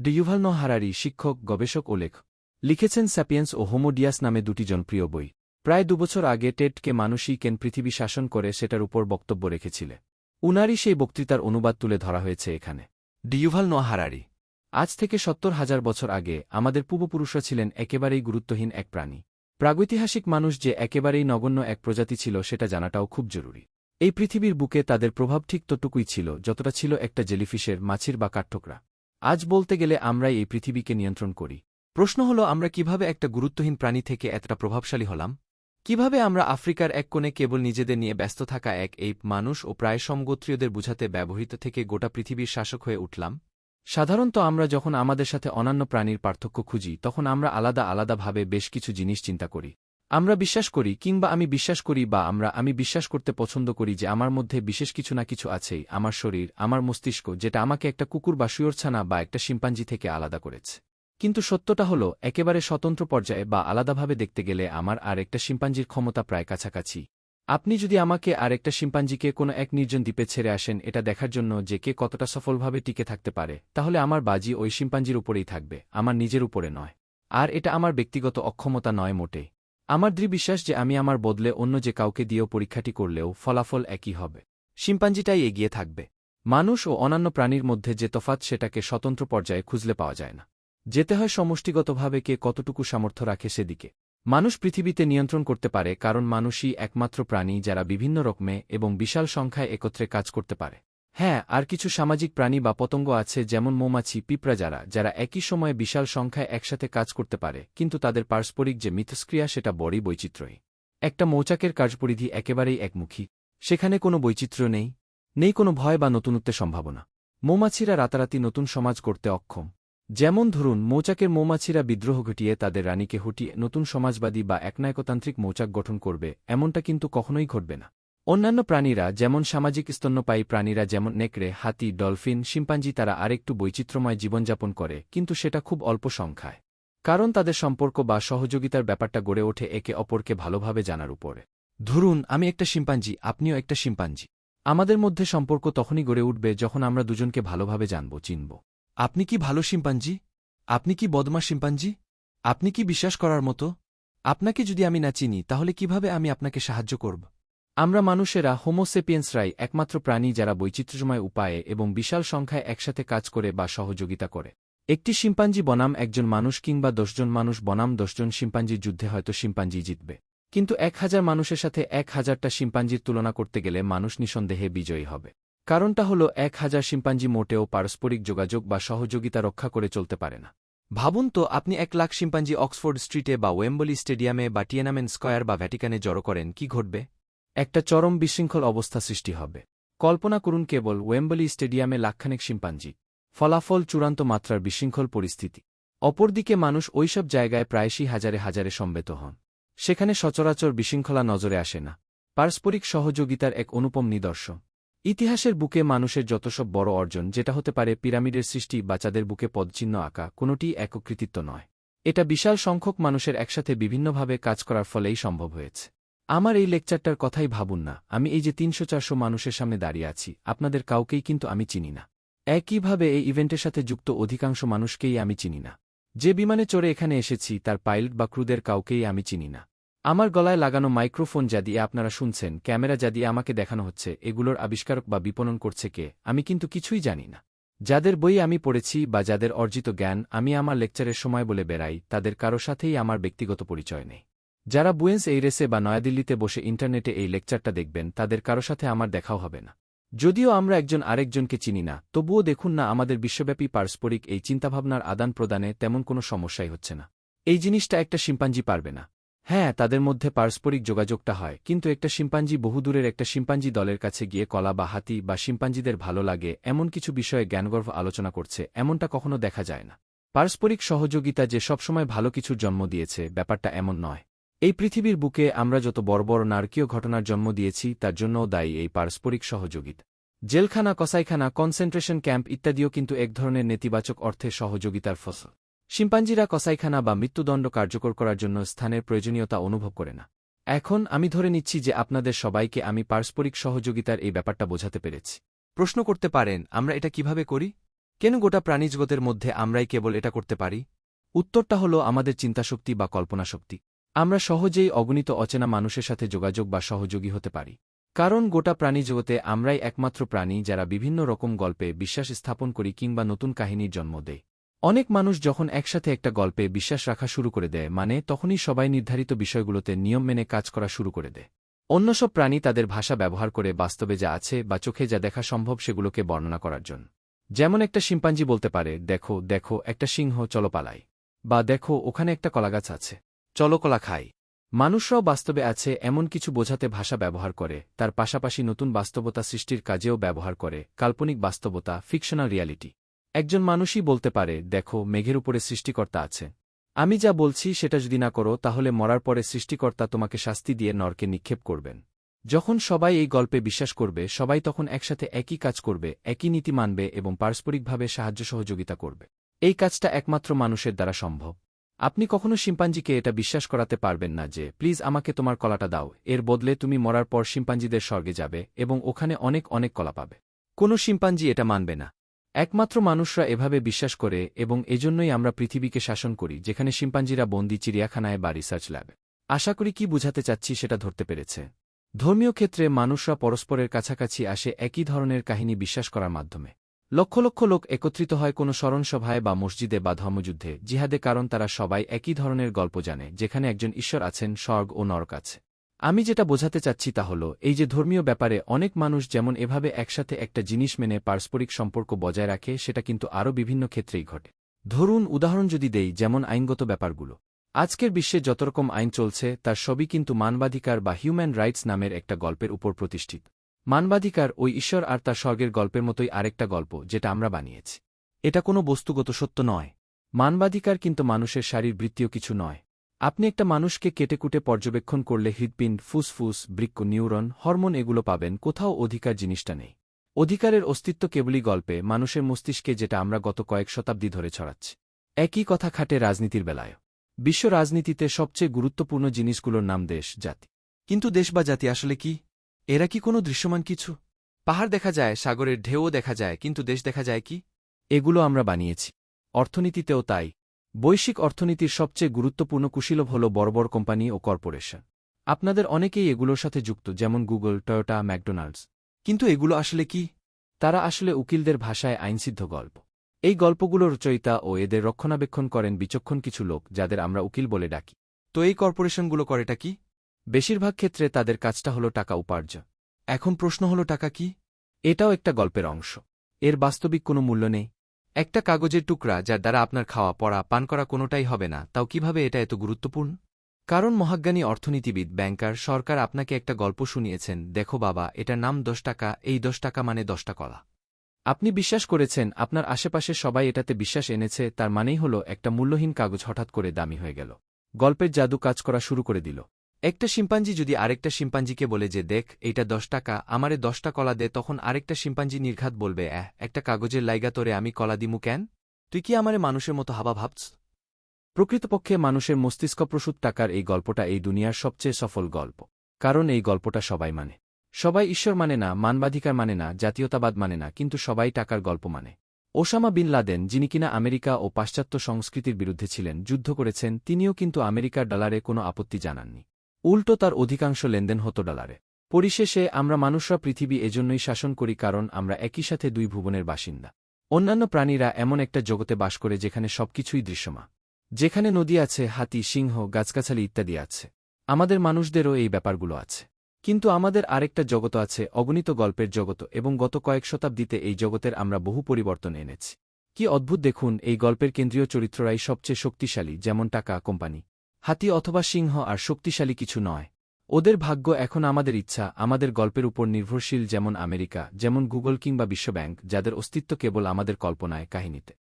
ডিইউভাল no হারারি শিক্ষক, গবেষক ও লেখক। লিখেছেন স্যাপিয়েন্স ও হোমোডিয়াস নামে দুটি জনপ্রিয় বই। প্রায় দুবছর আগে টেটকে মানুষই কেন পৃথিবী শাসন করে সেটার উপর বক্তব্য রেখেছিলে। উনারই সেই বক্তৃতার অনুবাদ তুলে ধরা হয়েছে এখানে। ডিইউভাল নো হারারি আজ থেকে সত্তর হাজার বছর আগে আমাদের পূর্বপুরুষরা ছিলেন একেবারেই গুরুত্বহীন এক প্রাণী। প্রাগৈতিহাসিক মানুষ যে একেবারেই নগণ্য এক প্রজাতি ছিল সেটা জানাটাও খুব জরুরি। এই পৃথিবীর বুকে তাদের প্রভাব ঠিক ততটুকুই ছিল যতটা ছিল একটা জেলিফিশের মাছির বা কাঠঠোকরা। আজ বলতে গেলে আমরাই এই পৃথিবীকে নিয়ন্ত্রণ করি। প্রশ্ন হল, আমরা কীভাবে একটা গুরুত্বহীন প্রাণী থেকে এতটা প্রভাবশালী হলাম? কীভাবে আমরা আফ্রিকার এক কোণে কেবল নিজেদের নিয়ে ব্যস্ত থাকা এক এই মানুষ ও প্রায় সমগোত্রীয়দের বুঝাতে ব্যবহৃত থেকে গোটা পৃথিবীর শাসক হয়ে উঠলাম? সাধারণত আমরা যখন আমাদের সাথে অন্যান্য প্রাণীর পার্থক্য খুঁজি, তখন আমরা আলাদা আলাদাভাবে বেশ কিছু জিনিস চিন্তা করি। আমরা বিশ্বাস করি কিংবা আমি বিশ্বাস করি বা আমরা, আমি বিশ্বাস করতে পছন্দ করি যে আমার মধ্যে বিশেষ কিছু না কিছু আছেই, আমার শরীর, আমার মস্তিষ্ক, যেটা আমাকে একটা কুকুর বা শুয়োরছানা বা একটা শিম্পাঞ্জি থেকে আলাদা করেছে। কিন্তু সত্যটা হলো, একেবারে স্বতন্ত্র পর্যায়ে বা আলাদাভাবে দেখতে গেলে আমার আর একটা শিম্পাঞ্জির ক্ষমতা প্রায় কাছাকাছি। আপনি যদি আমাকে আর একটা শিম্পাঞ্জিকে কোনো এক নির্জন দ্বীপে ছেড়ে আসেন, এটা দেখার জন্য যে কে কতটা সফলভাবে টিকে থাকতে পারে, তাহলে আমার বাজি ওই শিম্পাঞ্জির উপরেই থাকবে, আমার নিজের উপরে নয়। আর এটা আমার ব্যক্তিগত অক্ষমতা নয় মোটেই আমার দৃঢ় বিশ্বাস যে আমি আমার বদলে অন্য যে কাউকে দিয়েও পরীক্ষাটি করলেও ফলাফল একই হবে। শিম্পাঞ্জিটাই এগিয়ে থাকবে। মানুষ ও অন্যান্য প্রাণীর মধ্যে যে তফাৎ সেটাকে স্বতন্ত্র পর্যায়ে খুঁজলে পাওয়া যায় না। যেতে হয় সমষ্টিগতভাবে কে কতটুকু সামর্থ্য রাখে সেদিকে। মানুষ পৃথিবীতে নিয়ন্ত্রণ করতে পারে কারণ মানুষই একমাত্র প্রাণী যারা বিভিন্ন রকমে এবং বিশাল সংখ্যায় একত্রে কাজ করতে পারে। হ্যাঁ আর কিছু সামাজিক প্রাণী বা পতঙ্গ আছে যেমন মৌমাছি, পিঁপড়া যারা যারা একই সময়ে বিশাল সংখ্যায় একসাথে কাজ করতে পারে, কিন্তু তাদের পারস্পরিক যে মিথস্ক্রিয়া সেটা বড়ই বৈচিত্র্যই। একটা মৌচাকের কার্যপরিধি একেবারেই একমুখী। সেখানে কোনো বৈচিত্র্য নেই নেই কোনো ভয় বা নতুনত্বের সম্ভাবনা। মৌমাছিরা রাতারাতি নতুন সমাজ করতে অক্ষম। যেমন ধরুন, মৌচাকের মৌমাছিরা বিদ্রোহ ঘটিয়ে তাদের রানীকে হটিয়ে নতুন সমাজবাদী বা একনায়কতান্ত্রিক মৌচাক গঠন করবে, এমনটা কিন্তু কখনোই ঘটবে না। অন্যান্য প্রাণীরা যেমন সামাজিক স্তন্যপায়ী প্রাণীরা যেমন নেকড়ে, হাতি, ডলফিন, শিম্পাঞ্জি তারা আরেকটু বৈচিত্র্যময় জীবনযাপন করে, কিন্তু সেটা খুব অল্প সংখ্যায়। কারণ তাদের সম্পর্ক বা সহযোগিতার ব্যাপারটা গড়ে ওঠে একে অপরকে ভালোভাবে জানার উপরে। ধরুন, আমি একটা শিম্পাঞ্জি, আপনিও একটা শিম্পাঞ্জি। আমাদের মধ্যে সম্পর্ক তখনই গড়ে উঠবে যখন আমরা দুজনকে ভালোভাবে জানব, চিনব। আপনি কি ভালো শিম্পাঞ্জি? আপনি কি বদমা শিম্পাঞ্জি? আপনি কি বিশ্বাস করার মতো? আপনাকে যদি আমি না চিনি, তাহলে কীভাবে আমি আপনাকে সাহায্য করব? আমরা মানুষেরা হোমোসেপিয়েন্সরাই একমাত্র প্রাণী যারা বৈচিত্র্যময় উপায়ে এবং বিশাল সংখ্যায় একসাথে কাজ করে বা সহযোগিতা করে। একটি শিম্পাঞ্জি বনাম একজন মানুষ কিংবা দশজন মানুষ বনাম দশজন শিম্পাঞ্জির যুদ্ধে হয়তো শিম্পাঞ্জি জিতবে। কিন্তু এক হাজার মানুষের সাথে এক হাজারটা শিম্পাঞ্জির তুলনা করতে গেলে মানুষ নিঃসন্দেহে বিজয়ী হবে। কারণটা হল এক হাজার শিম্পাঞ্জি মোটেও পারস্পরিক যোগাযোগ বা সহযোগিতা রক্ষা করে চলতে পারে না। ভাবুন তো, আপনি এক লাখ শিম্পাঞ্জি অক্সফোর্ড স্ট্রিটে বা ওয়েম্বলি স্টেডিয়ামে বা টিয়েনামেন স্কয়ার বা ভ্যাটিকানে জড়ো করেন, কি ঘটবে? একটা চরম বিশৃঙ্খল অবস্থা সৃষ্টি হবে। কল্পনা করুন কেবল ওয়েম্বলি স্টেডিয়ামে লাখখানেক শিম্পাঞ্জি। ফলাফল চূড়ান্ত মাত্রার বিশৃঙ্খল পরিস্থিতি। অপরদিকে মানুষ ওইসব জায়গায় প্রায়শই হাজারে হাজারে সম্বেত হন। সেখানে সচরাচর বিশৃঙ্খলা নজরে আসে না। পারস্পরিক সহযোগিতার এক অনুপম নিদর্শন। ইতিহাসের বুকে মানুষের যত সব বড় অর্জন যেটা হতে পারে পিরামিডের সৃষ্টি বাচ্চাদের বুকে পদচিহ্ন আঁকা, কোনোটিই এককৃতিত্ব নয়। এটা বিশাল সংখ্যক মানুষের একসাথে বিভিন্নভাবে কাজ করার ফলেই সম্ভব হয়েছে। আমার এই লেকচারটার কথাই ভাবুন না। আমি এই যে তিনশো চারশো মানুষের সামনে দাঁড়িয়ে আছি, আপনাদের কাউকেই কিন্তু আমি চিনি না। একইভাবে এই ইভেন্টের সাথে যুক্ত অধিকাংশ মানুষকেই আমি চিনি না। যে বিমানে চড়ে এখানে এসেছি, তার পাইলট বা ক্রুদের কাউকেই আমি চিনি না। আমার গলায় লাগানো মাইক্রোফোন যা দিয়ে আপনারা শুনছেন, ক্যামেরা যা দিয়ে আমাকে দেখানো হচ্ছে, এগুলোর আবিষ্কারক বা বিপণন করছে কে, আমি কিন্তু কিছুই জানি না। যাদের বই আমি পড়েছি বা যাদের অর্জিত জ্ঞান আমি আমার লেকচারের সময় বলে বেড়াই, তাদের কারও সাথেই আমার ব্যক্তিগত পরিচয় নেই। যারা বুয়েন্স এইরেসে বা নয়াদিল্লিতে বসে ইন্টারনেটে এই লেকচারটা দেখবেন, তাদের কারও সাথে আমার দেখাও হবে না। যদিও আমরা একজন আরেকজনকে চিনি না, তবুও দেখুন না আমাদের বিশ্বব্যাপী পারস্পরিক এই চিন্তাভাবনার আদান প্রদানে তেমন কোনো সমস্যাই হচ্ছে না। এই জিনিসটা একটা শিম্পাঞ্জি পারবে না। হ্যাঁ তাদের মধ্যে পারস্পরিক যোগাযোগটা হয়, কিন্তু একটা শিম্পাঞ্জি বহুদূরের একটা শিম্পাঞ্জি দলের কাছে গিয়ে কলা বা হাতি বা শিম্পাঞ্জিদের ভালো লাগে, এমন কিছু বিষয়ে জ্ঞানগর্ভ আলোচনা করছে, এমনটা কখনো দেখা যায় না। পারস্পরিক সহযোগিতা যে সবসময় ভালো কিছুর জন্ম দিয়েছে, ব্যাপারটা এমন নয়। এই পৃথিবীর বুকে আমরা যত বড় বড় নারকীয় ঘটনার জন্ম দিয়েছি, তার জন্যও দায়ী এই পারস্পরিক সহযোগিতা জেলখানা, কসাইখানা, কনসেন্ট্রেশন ক্যাম্প ইত্যাদিও কিন্তু এক ধরনের নেতিবাচক অর্থে সহযোগিতার ফসল। শিম্পাঞ্জিরা কসাইখানা বা মৃত্যুদণ্ড কার্যকর করার জন্য স্থানের প্রয়োজনীয়তা অনুভব করে না। এখন আমি ধরে নিচ্ছি যে আপনাদের সবাইকে আমি পারস্পরিক সহযোগিতার এই ব্যাপারটা বোঝাতে পেরেছি। প্রশ্ন করতে পারেন, আমরা এটা কীভাবে করি? কেন গোটা প্রাণীজগতের মধ্যে আমরাই কেবল এটা করতে পারি? উত্তরটা হল আমাদের চিন্তাশক্তি বা কল্পনাশক্তি। আমরা সহজেই অগণিত অচেনা মানুষের সাথে যোগাযোগ বা সহযোগী হতে পারি। কারণ গোটা প্রাণীজগতে আমরাই একমাত্র প্রাণী যারা বিভিন্ন রকম গল্পে বিশ্বাস স্থাপন করি কিংবা নতুন কাহিনীর জন্ম দেয়। অনেক মানুষ যখন একসাথে একটা গল্পে বিশ্বাস রাখা শুরু করে দেয় মানে তখনই সবাই নির্ধারিত বিষয়গুলোতে নিয়ম মেনে কাজ করা শুরু করে দেয়। অন্য সব প্রাণী তাদের ভাষা ব্যবহার করে বাস্তবে যা আছে বা চোখে যা দেখা সম্ভব সেগুলোকে বর্ণনা করার জন্য। যেমন একটা শিম্পাঞ্জি বলতে পারে, দেখো দেখো, একটা সিংহ, চলো বা, দেখো, ওখানে একটা কলাগাছ আছে। চলো কলা খাই। মানুষরাও বাস্তবে আছে এমন কিছু বোঝাতে ভাষা ব্যবহার করে, তার পাশাপাশি নতুন বাস্তবতা সৃষ্টির কাজেও ব্যবহার করে, কাল্পনিক বাস্তবতা ফিকশনাল রিয়ালিটি একজন মানুষই বলতে পারে, দেখো, মেঘের উপরে সৃষ্টিকর্তা আছে। আমি যা বলছি সেটা যদি না করো, তাহলে মরার পরে সৃষ্টিকর্তা তোমাকে শাস্তি দিয়ে নরকে নিক্ষেপ করবেন। যখন সবাই এই গল্পে বিশ্বাস করবে, সবাই তখন একসাথে একই কাজ করবে, একই নীতি মানবে এবং পারস্পরিকভাবে সাহায্য সহযোগিতা করবে। এই কাজটা একমাত্র মানুষের দ্বারা সম্ভব। আপনি কখনো শিম্পাঞ্জিকে এটা বিশ্বাস করাতে পারবেন না যে, প্লিজ আমাকে তোমার কলাটা দাও, এর বদলে তুমি মরার পর শিম্পাঞ্জিদের স্বর্গে যাবে এবং ওখানে অনেক অনেক কলা পাবে। কোনো শিম্পাঞ্জি এটা মানবে না। একমাত্র মানুষরা এভাবে বিশ্বাস করে এবং এজন্যই আমরা পৃথিবীকে শাসন করি, যেখানে শিম্পাঞ্জিরা বন্দি চিড়িয়াখানায় বা রিসার্চ ল্যাবে। আশা করি কি বুঝাতে চাচ্ছি সেটা ধরতে পেরেছে। ধর্মীয় ক্ষেত্রে মানুষরা পরস্পরের কাছাকাছি আসে একই ধরনের কাহিনী বিশ্বাস করার মাধ্যমে। লক্ষ লক্ষ লোক একত্রিত হয় কোনো স্মরণসভায় বা মসজিদে বা ধর্মযুদ্ধে, জিহাদে কারণ তারা সবাই একই ধরনের গল্প জানে, যেখানে একজন ঈশ্বর আছেন, স্বর্গ ও নরক আছে। আমি যেটা বোঝাতে চাচ্ছি তা হল, এই যে ধর্মীয় ব্যাপারে অনেক মানুষ যেমন এভাবে একসাথে একটা জিনিস মেনে পারস্পরিক সম্পর্ক বজায় রাখে, সেটা কিন্তু আরও বিভিন্ন ক্ষেত্রেই ঘটে। ধরুন, উদাহরণ যদি দেই, যেমন আইনগত ব্যাপারগুলো। আজকের বিশ্বে যতরকম আইন চলছে, তার সবই কিন্তু মানবাধিকার বা হিউম্যান রাইটস নামের একটা গল্পের উপর প্রতিষ্ঠিত। মানবাধিকার ওই ঈশ্বর আর তার স্বর্গের গল্পের মতোই আরেকটা গল্প, যেটা আমরা বানিয়েছি। এটা কোনো বস্তুগত সত্য নয়। মানবাধিকার কিন্তু মানুষের শারীরবৃত্তীয় কিছু নয়। আপনি একটা মানুষকে কেটেকুটে পর্যবেক্ষণ করলে হৃদপিণ্ড ফুসফুস, বৃক্ক, নিউরন, হরমোন এগুলো পাবেন, কোথাও অধিকার জিনিসটা নেই। অধিকারের অস্তিত্ব কেবলই গল্পে, মানুষের মস্তিষ্কে যেটা আমরা গত কয়েক শতাব্দী ধরে ছড়াচ্ছি। একই কথা খাটে রাজনীতির বেলায় বিশ্ব রাজনীতিতে সবচেয়ে গুরুত্বপূর্ণ জিনিসগুলোর নাম দেশ, জাতি। কিন্তু দেশ বা জাতি আসলে কি? এরা কি কোনো দৃশ্যমান কিছু? পাহাড় দেখা যায়, সাগরের ঢেউও দেখা যায়, কিন্তু দেশ দেখা যায় কি? এগুলো আমরা বানিয়েছি। অর্থনীতিতেও তাই। বৈশ্বিক অর্থনীতির সবচেয়ে গুরুত্বপূর্ণ কুশীলভ হল বড় বড় কোম্পানি ও কর্পোরেশন। আপনাদের অনেকেই এগুলোর সাথে যুক্ত, যেমন গুগল, টয়োটা, ম্যাকডোনাল্ডস। কিন্তু এগুলো আসলে কি? তারা আসলে উকিলদের ভাষায় আইনসিদ্ধ গল্প। এই গল্পগুলোর রচয়িতা ও এদের রক্ষণাবেক্ষণ করেন বিচক্ষণ কিছু লোক, যাদের আমরা উকিল বলে ডাকি। তো এই কর্পোরেশনগুলো করেটা কি? বেশিরভাগ ক্ষেত্রে তাদের কাজটা হল টাকা উপার্জন। এখন প্রশ্ন হল, টাকা কি? এটাও একটা গল্পের অংশ। এর বাস্তবিক কোনো মূল্য নেই। একটা কাগজের টুকরা যার দ্বারা আপনার খাওয়া, পড়া, পান করা কোনোটাই হবে না, তাও কীভাবে এটা এত গুরুত্বপূর্ণ? কারণ মহাজ্ঞানী অর্থনীতিবিদ, ব্যাংকার, সরকার আপনাকে একটা গল্প শুনিয়েছেন, দেখো বাবা, এটার নাম দশ টাকা, এই দশ টাকা মানে দশটা কলা। আপনি বিশ্বাস করেছেন, আপনার আশেপাশে সবাই এটাতে বিশ্বাস এনেছে, তার মানেই হল একটা মূল্যহীন কাগজ হঠাৎ করে দামি হয়ে গেল। গল্পের জাদু কাজ করা শুরু করে দিল। একটা শিম্পাঞ্জি যদি আরেকটা শিম্পাঞ্জিকে বলে যে, দেখ, এইটা দশ টাকা, আমারে দশটা কলা দে, তখন আরেকটা শিম্পাঞ্জি নির্ঘাত বলবে, অ্যাহ, একটা কাগজের লাইগা তোরে আমি কলা দিমু কেন? তুই কি আমারে মানুষের মতো হাবা ভাবছ? প্রকৃতপক্ষে মানুষের মস্তিষ্কপ্রসূত টাকার এই গল্পটা এই দুনিয়ার সবচেয়ে সফল গল্প, কারণ এই গল্পটা সবাই মানে। সবাই ঈশ্বর মানে না, মানবাধিকার মানে না, জাতীয়তাবাদ মানে না, কিন্তু সবাই টাকার গল্প মানে। ওসামা বিন লাদেন, যিনি কিনা আমেরিকা ও পাশ্চাত্য সংস্কৃতির বিরুদ্ধে ছিলেন, যুদ্ধ করেছেন, তিনিও কিন্তু আমেরিকার ডলারে কোনো আপত্তি জানাননি। উল্টো তার অধিকাংশ লেনদেন হতো ডলারে। পরিশেষে আমরা মানুষরা পৃথিবী এজন্যই শাসন করি কারণ আমরা একই সাথে দুই ভুবনের বাসিন্দা। অন্যান্য প্রাণীরা এমন একটা জগতে বাস করে যেখানে সবকিছুই দৃশ্যমা যেখানে নদী আছে, হাতি, সিংহ, গাছগাছালি ইত্যাদি আছে। আমাদের মানুষদেরও এই ব্যাপারগুলো আছে। কিন্তু আমাদের আরেকটা জগত আছে, অগণিত গল্পের জগত এবং গত কয়েক শতাব্দীতে এই জগতের আমরা বহু পরিবর্তন এনেছি। কি অদ্ভুত দেখুন, এই গল্পের কেন্দ্রীয় চরিত্ররাই সবচেয়ে শক্তিশালী, যেমন টাকা কোম্পানি। হাতি অথবা সিংহ আর শক্তিশালী কিছু নয়। ওদের ভাগ্য এখন আমাদের ইচ্ছা, আমাদের গল্পের উপর নির্ভরশীল যেমন আমেরিকা, যেমন গুগল কিংবা বিশ্বব্যাংক, যাদের অস্তিত্ব কেবল আমাদের কল্পনায়, কাহিনীতে।